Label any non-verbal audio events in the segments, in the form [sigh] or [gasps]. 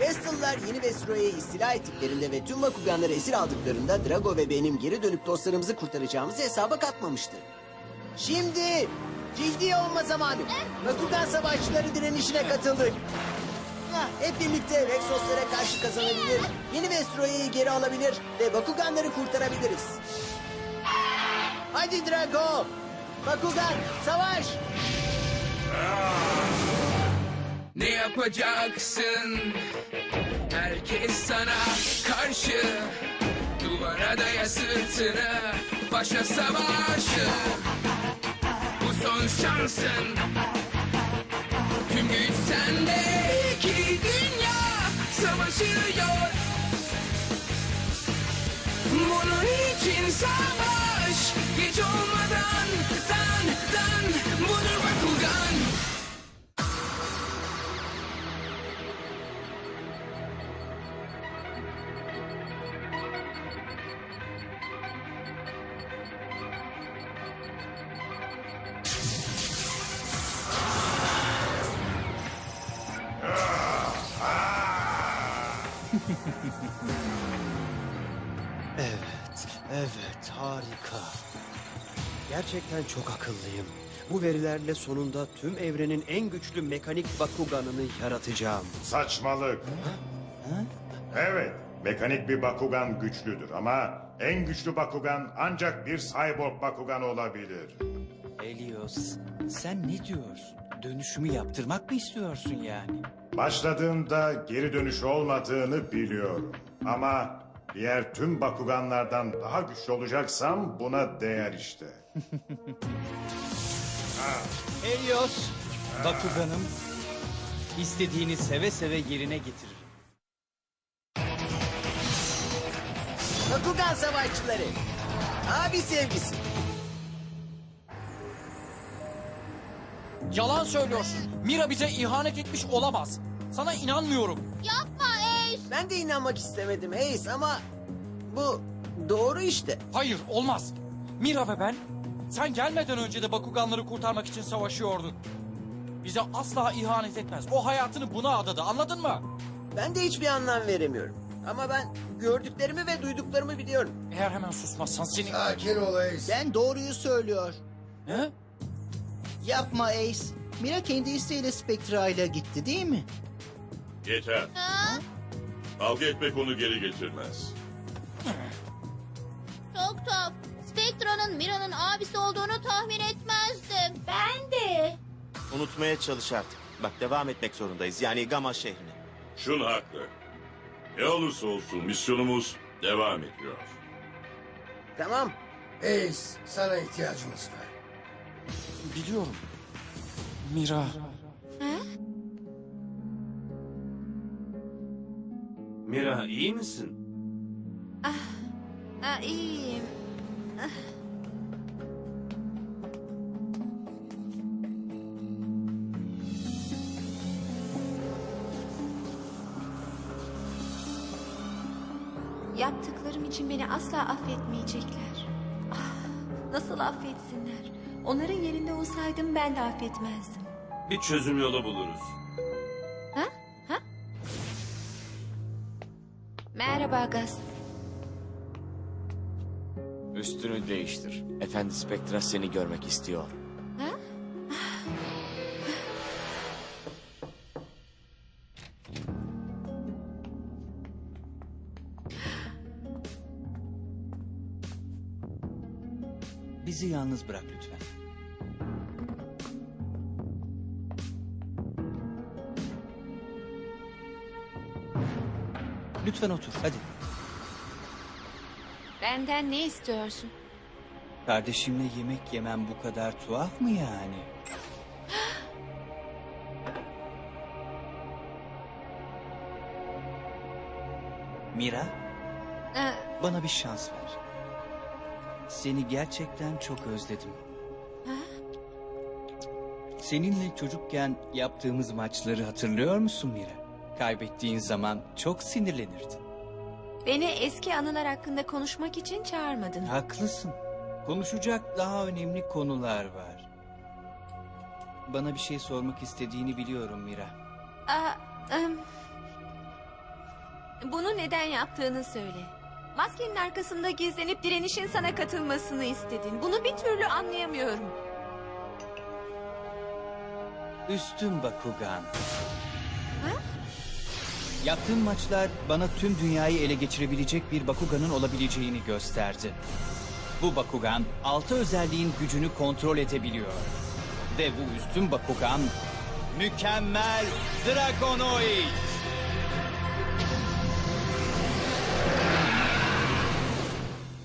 Vestal'lar yeni Vestroya'yı istila ettiklerinde ve tüm Bakuganları esir aldıklarında Drago ve benim geri dönüp dostlarımızı kurtaracağımızı hesaba katmamıştı. Şimdi ciddi olma zamanı. Bakugan savaşçıları direnişine katıldık. Hep birlikte Vexoslara karşı kazanabilir, yeni Vestroya'yı geri alabilir ve Bakuganları kurtarabiliriz. Hadi Drago! Bakugan, savaş! Ne yapacaksın? Herkes sana karşı. Duvara daya sırtını Başa savaşı. Bu son şansın. Tüm güç sende İki dünya savaşıyor. Bunun için savaş Geç olmadan Dan dan Budur Bakugan Evet, harika. Gerçekten çok akıllıyım. Bu verilerle sonunda tüm evrenin en güçlü mekanik Bakugan'ını yaratacağım. Saçmalık. Evet, mekanik bir Bakugan güçlüdür ama en güçlü Bakugan ancak bir cyborg Bakugan olabilir. Helios, sen ne diyorsun? Dönüşümü yaptırmak mı istiyorsun yani? Başladığında geri dönüşü olmadığını biliyorum. Ama diğer tüm Bakuganlardan daha güçlü olacaksam buna değer işte. [laughs] Helios, Bakuganım, istediğini seve seve yerine getiririm. Bakugan savaşçıları. Abi sevgisi. Yalan söylüyorsun. Mira bize ihanet etmiş olamaz. Sana inanmıyorum. Yapma Ace. Ben de inanmak istemedim Hayes ama bu doğru işte. Hayır olmaz. Mira ve ben sen gelmeden önce de Bakuganları kurtarmak için savaşıyorduk. Bize asla ihanet etmez. O hayatını buna adadı anladın mı? Ben de hiçbir anlam veremiyorum. Ama ben gördüklerimi ve duyduklarımı biliyorum. Eğer hemen susmazsan seni... Sakin ol Ace. Ben doğruyu söylüyor. He? Yapma Ace. Mira kendi isteğiyle Spectra ile gitti değil mi? Yeter. Ha? Kavga etmek onu geri getirmez. Çok tuhaf. Spectra'nın Mira'nın abisi olduğunu tahmin etmezdim. Ben de. Unutmaya çalış artık. Bak devam etmek zorundayız. Yani Gama şehrine. Şun haklı. Ne olursa olsun misyonumuz devam ediyor. Tamam. Ace, sana ihtiyacımız var. Biliyorum. Mira. Mira iyi misin? Ha, iyiyim. Yaptıklarım için beni asla affetmeyecekler. Ah, nasıl affetsinler? Onların yerinde olsaydım ben de affetmezdim. Bir çözüm yolu buluruz. Merhaba Gus. Üstünü değiştir. Efendi Spectra seni görmek istiyor. Ha? Bizi yalnız bırak lütfen. Lütfen otur, hadi. Benden ne istiyorsun? Kardeşimle yemek yemem bu kadar tuhaf mı yani? [gasps] Mira, Ee, bana bir şans ver. Seni gerçekten çok özledim. Seninle çocukken yaptığımız maçları hatırlıyor musun Mira? Kaybettiğin zaman çok sinirlenirdin. beni eski anılar hakkında konuşmak için çağırmadın. Haklısın. Konuşacak daha önemli konular var. Bana bir şey sormak istediğini biliyorum Mira. Aa, em, Bunu neden yaptığını söyle. Maskenin arkasında gizlenip direnişin sana katılmasını istedin. Bunu bir türlü anlayamıyorum. Üstün Bakugan. Yaptığın maçlar bana tüm dünyayı ele geçirebilecek bir Bakugan'ın olabileceğini gösterdi. Bu Bakugan altı özelliğin gücünü kontrol edebiliyor. Ve bu üstün Bakugan mükemmel Dragonoid.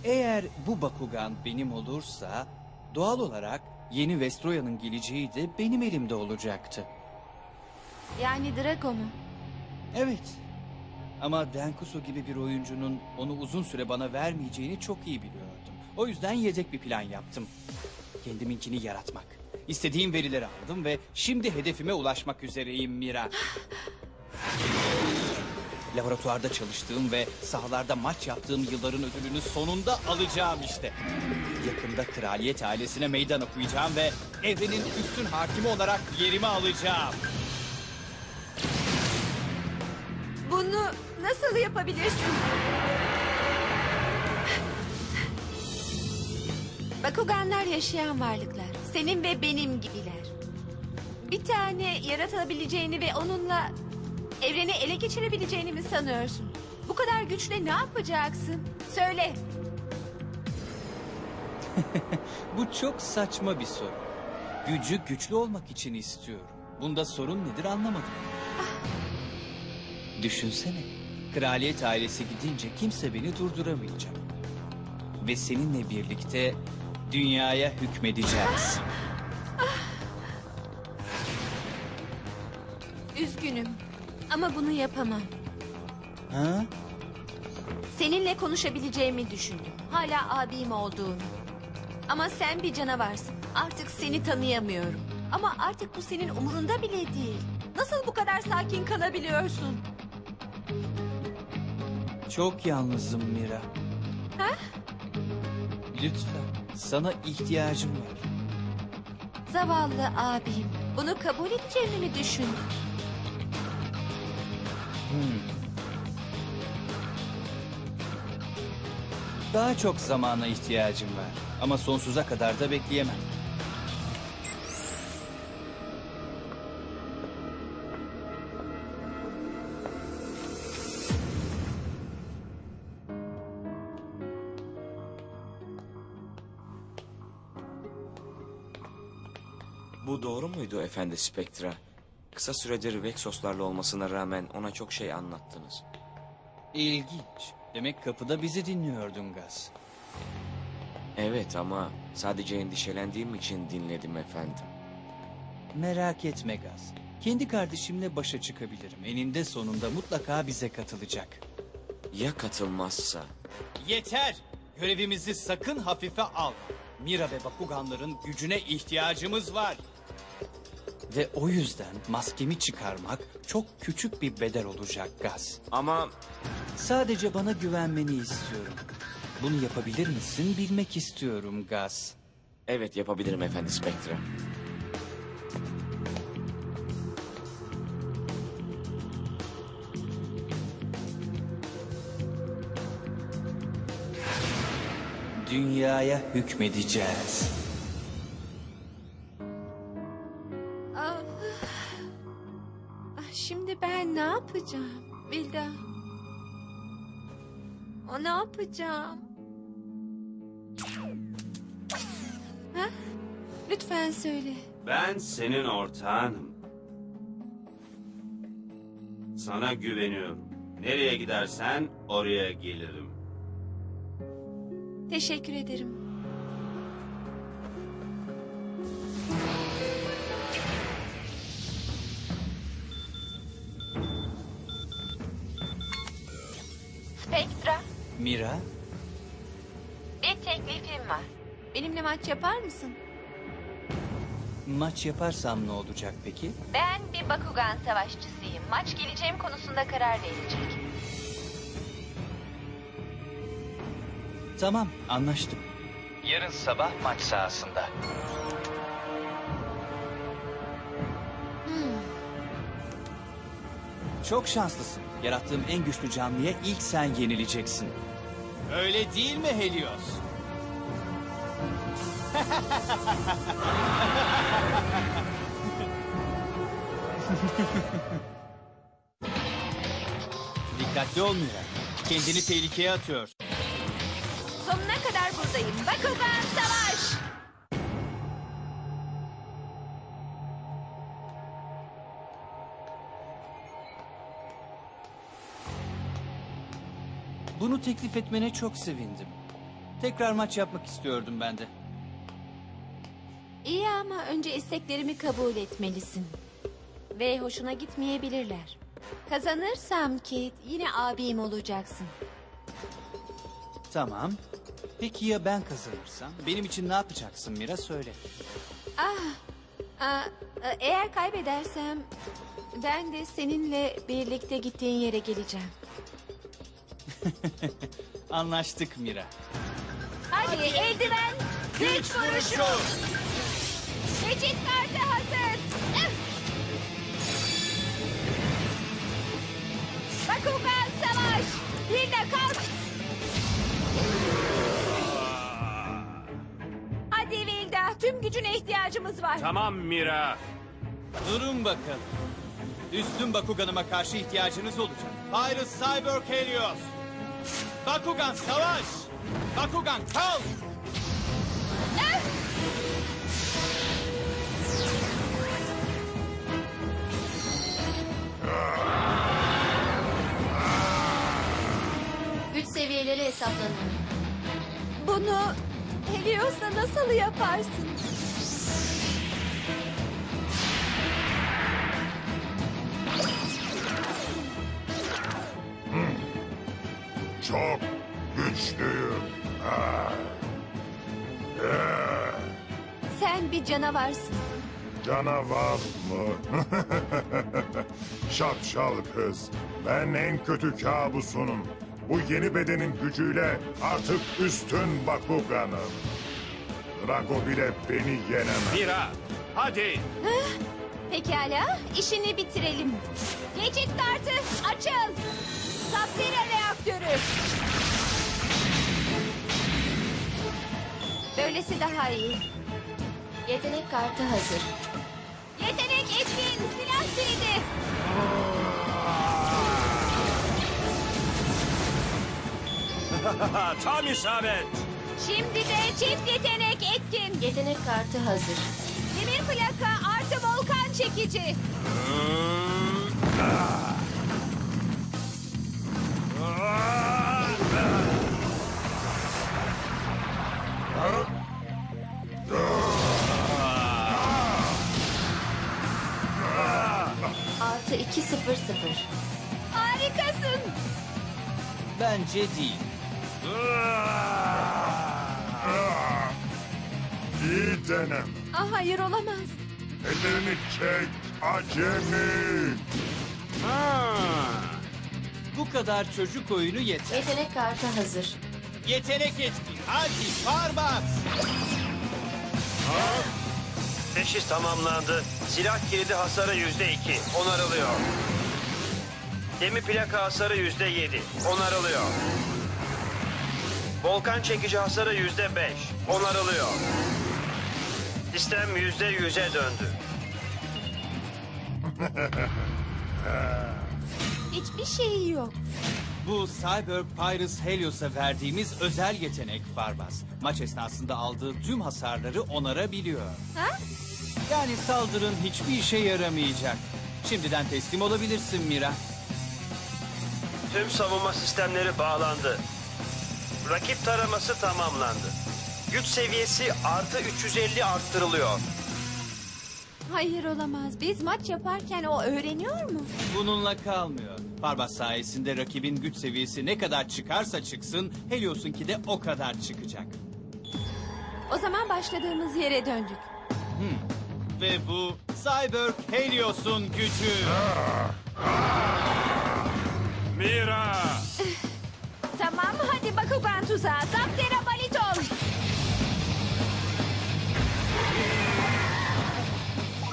Eğer bu Bakugan benim olursa doğal olarak yeni Vestroya'nın geleceği de benim elimde olacaktı. Yani Drago mu? Evet. Ama Denkuso gibi bir oyuncunun onu uzun süre bana vermeyeceğini çok iyi biliyordum. O yüzden yedek bir plan yaptım. Kendiminkini yaratmak. İstediğim verileri aldım ve şimdi hedefime ulaşmak üzereyim Mira. Laboratuvarda çalıştığım ve sahalarda maç yaptığım yılların ödülünü sonunda alacağım işte. Yakında kraliyet ailesine meydan okuyacağım ve evrenin üstün hakimi olarak yerimi alacağım. Bunu nasıl yapabilirsin? Bakuganlar yaşayan varlıklar. Senin ve benim gibiler. Bir tane yaratabileceğini ve onunla evreni ele geçirebileceğini mi sanıyorsun? Bu kadar güçle ne yapacaksın? Söyle. [laughs] Bu çok saçma bir soru. Gücü güçlü olmak için istiyorum. Bunda sorun nedir anlamadım. Düşünsene. Kraliyet ailesi gidince kimse beni durduramayacak. Ve seninle birlikte dünyaya hükmedeceğiz. Üzgünüm. Ama bunu yapamam. Ha? Seninle konuşabileceğimi düşündüm. Hala abim olduğunu. Ama sen bir canavarsın. Artık seni tanıyamıyorum. Ama artık bu senin umurunda bile değil. Nasıl bu kadar sakin kalabiliyorsun? Çok yalnızım Mira. Ha? Lütfen. Sana ihtiyacım var. Zavallı abim. Bunu kabul edeceğini mi düşündün? Hmm. Daha çok zamana ihtiyacım var. Ama sonsuza kadar da bekleyemem. Muydu efendi Spectra? Kısa süredir Vexoslarla olmasına rağmen ona çok şey anlattınız. İlginç. Demek kapıda bizi dinliyordun Gaz. Evet ama sadece endişelendiğim için dinledim efendim. Merak etme Gaz. Kendi kardeşimle başa çıkabilirim. Eninde sonunda mutlaka bize katılacak. Ya katılmazsa? Yeter! Görevimizi sakın hafife al. Mira ve Bakuganların gücüne ihtiyacımız var. Ve o yüzden maskemi çıkarmak çok küçük bir bedel olacak Gaz. Ama... Sadece bana güvenmeni istiyorum. Bunu yapabilir misin bilmek istiyorum Gaz. Evet yapabilirim efendi Spectra. Dünyaya hükmedeceğiz. Yapacağım? Vilda. O ne yapacağım? Ha? Lütfen söyle. Ben senin ortağınım. Sana güveniyorum. Nereye gidersen oraya gelirim. Teşekkür ederim. Mira, bir teklifim var. Benimle maç yapar mısın? maç yaparsam ne olacak peki? Ben bir Bakugan savaşçısıyım. Maç geleceğim konusunda karar verecek. Tamam, anlaştık. Yarın sabah maç sahasında. Çok şanslısın. Yarattığım en güçlü canlıya ilk sen yenileceksin. Öyle değil mi Helios? [laughs] Dikkatli ol Mira. Kendini tehlikeye atıyorsun. Sonuna kadar buradayım. Bakugan savaş! Teklif etmene çok sevindim. Tekrar maç yapmak istiyordum ben de. İyi ama önce isteklerimi kabul etmelisin. Ve hoşuna gitmeyebilirler. Kazanırsam Kit yine abim olacaksın. Tamam. Peki ya ben kazanırsam? Benim için ne yapacaksın Mira söyle. Ah, ah, eğer kaybedersem ben de seninle birlikte gittiğin yere geleceğim. [laughs] Anlaştık Mira. Hadi, eldiven, güç vuruşu. Geçit kartı hazır. Üf! Bakugan savaş. De kalk. Hadi Vilda, tüm gücüne ihtiyacımız var. Tamam Mira. Durun bakalım. Üstün Bakugan'ıma karşı ihtiyacınız olacak. Pyrus Cyborg Helios. Bakugan savaş. Bakugan kal. Güç seviyeleri hesaplanıyor. Bunu Helios'la nasıl yaparsın? Çok güçlüyüm. Ah. Ah. Sen bir canavarsın. Canavar mı? [laughs] Şapşal kız. Ben en kötü kabusunum. Bu yeni bedenin gücüyle artık üstün Bakuganım. Drago bile beni yenemez. Mira. Hadi. Pekala, işini bitirelim. Geçit kartı açıl. Reaktörü. Böylesi daha iyi. Yetenek kartı hazır. Yetenek etkin, silah kilidi. [laughs] Tam isabet. Şimdi de çift yetenek etkin. Yetenek kartı hazır. Demir plaka artı volkan çekici. Artı Bence değil. İyi denem. Ah, hayır olamaz. Ellerini çek acemi. Bu kadar çocuk oyunu yeter. Yetenek kartı hazır. Yetenek etkin. Hadi Farbas. Teşhis tamamlandı. Silah kilidi hasarı yüzde iki. Onarılıyor. Gemi plaka hasarı yüzde yedi. Onarılıyor. Volkan çekici hasarı yüzde beş. Onarılıyor. Sistem yüzde yüze döndü. [laughs] Hiçbir şey yok. Bu Cyber Pyrus Helios'a verdiğimiz özel yetenek Farbas. Maç esnasında aldığı tüm hasarları onarabiliyor. Ha? Yani saldırın hiçbir işe yaramayacak. Şimdiden teslim olabilirsin Mira. Tüm savunma sistemleri bağlandı. Rakip taraması tamamlandı. Güç seviyesi artı 350 arttırılıyor. Hayır olamaz. Biz maç yaparken o öğreniyor mu? Bununla kalmıyor. Farbas sayesinde rakibin güç seviyesi ne kadar çıkarsa çıksın, Helios'unki de o kadar çıkacak. O zaman başladığımız yere döndük. Ve bu Cyber Helios'un gücü. Mira. Tamam hadi Bakugan tuzağı. Saptera Baliton.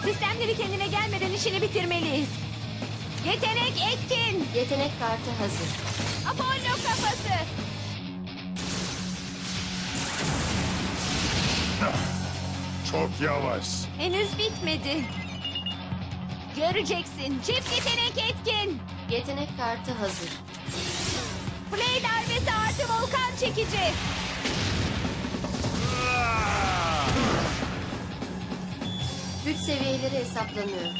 Sistemleri kendine gelmeden işini bitirmeliyiz. Yetenek etkin. Yetenek kartı hazır. Apollo kafası. Çok yavaş. Henüz bitmedi. Göreceksin. Çift yetenek etkin. Yetenek kartı hazır. Play darbesi artı volkan çekici. Güç seviyeleri hesaplanıyor.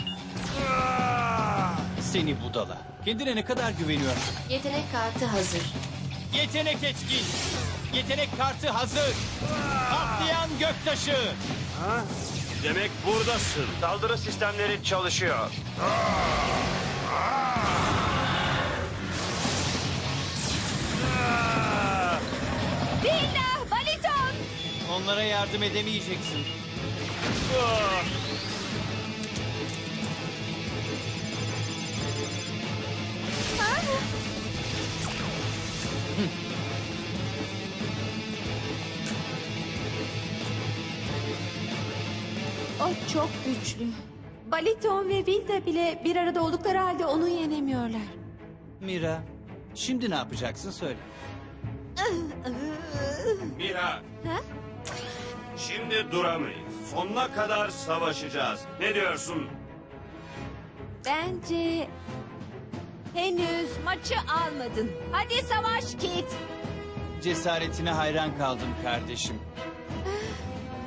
Seni budala. Kendine ne kadar güveniyorsun? Yetenek kartı hazır. Yetenek etkin. Yetenek kartı hazır. Patlayan göktaşı. Demek buradasın. Saldırı sistemleri çalışıyor. Onlara yardım edemeyeceksin. O çok güçlü. Baliton ve Vilda bile bir arada oldukları halde onu yenemiyorlar. Mira, şimdi ne yapacaksın söyle. Mira, Ha? Şimdi duramayız. Sonuna kadar savaşacağız. Ne diyorsun? Bence henüz maçı almadın. Hadi savaş Kit. Cesaretine hayran kaldım kardeşim.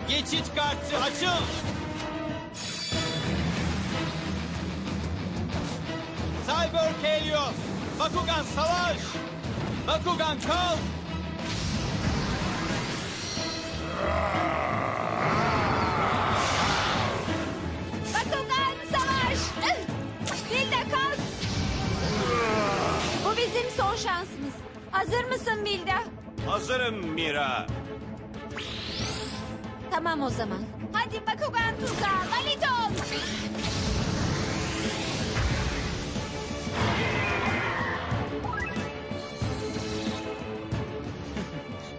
Geçit kartı açıl. Cyber Helios. Bakugan savaş. Bakugan kal. Hazır mısın Vilda? Hazırım Mira. Tamam o zaman. Hadi Bakugan tuzağı, Baliton. [laughs]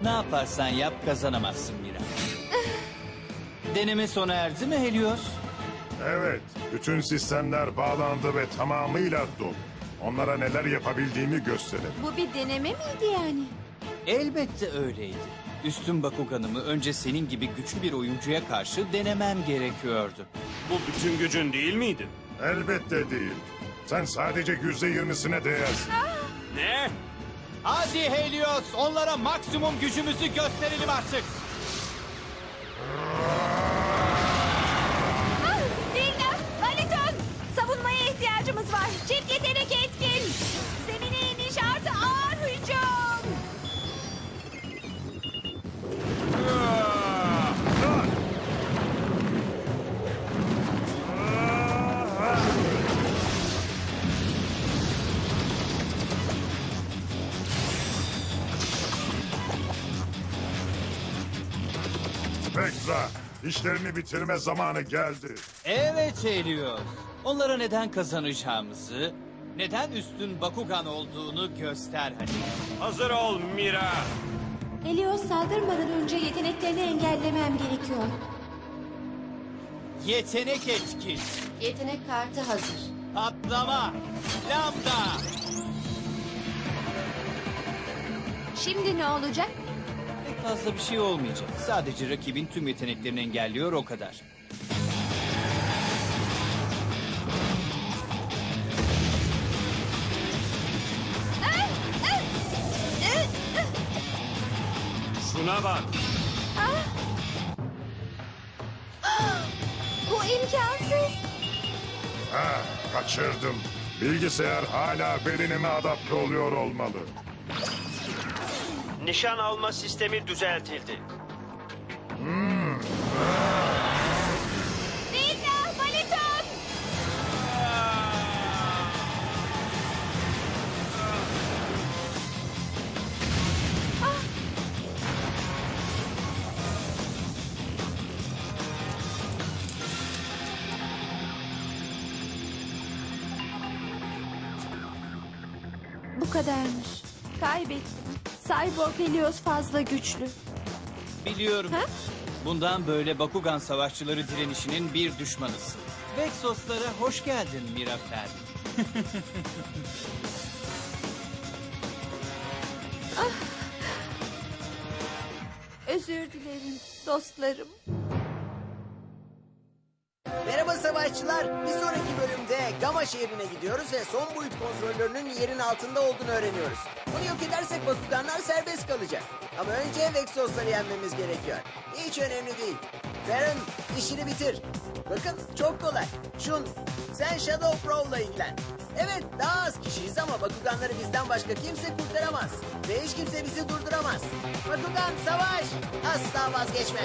Ne yaparsan yap kazanamazsın Mira. [sighs] Deneme sona erdi mi Helios? Evet, bütün sistemler bağlandı ve tamamıyla dolu. Onlara neler yapabildiğimi gösterelim. Bu bir deneme miydi yani? Elbette öyleydi. Üstün Bakuganımı önce senin gibi güçlü bir oyuncuya karşı denemem gerekiyordu. Bu bütün gücün değil miydi? Elbette değil. Sen sadece yüzde yirmisine değersin. Ne? Hadi Helios, onlara maksimum gücümüzü gösterelim artık. İşlerini bitirme zamanı geldi. Evet Helios. Onlara neden kazanacağımızı, neden üstün Bakugan olduğunu göster hadi. Hazır ol Mira. Helios saldırmadan önce yeteneklerini engellemem gerekiyor. Yetenek etkin, Yetenek kartı hazır. patlama, lambda. Şimdi ne olacak? Pek fazla bir şey olmayacak. Sadece rakibin tüm yeteneklerini engelliyor o kadar. Şuna bak. Bu imkansız. Ha, kaçırdım. Bilgisayar hala bedenime adapte oluyor olmalı. Nişan alma sistemi düzeltildi. Vilda, Baliton. Bu kadarmış. Kaybettim. Cyborg Helios fazla güçlü. Biliyorum. Ha? Bundan böyle Bakugan savaşçıları direnişinin bir düşmanısın. Vexoslara hoş geldin Mirafer. Özür dilerim dostlarım. Savaşçılar. Bir sonraki bölümde Gama şehrine gidiyoruz ve son boyut kontrolörünün yerin altında olduğunu öğreniyoruz. Onu yok edersek Bakuganlar serbest kalacak. Ama önce Vexos'ları yenmemiz gerekiyor. Hiç önemli değil. Baron işini bitir. Bakın çok kolay. Şun sen Shadow Prow'la ilgilen. Evet daha az kişiyiz ama Bakuganları bizden başka kimse kurtaramaz. Ve hiç kimse bizi durduramaz. Bakugan savaş! Asla vazgeçme.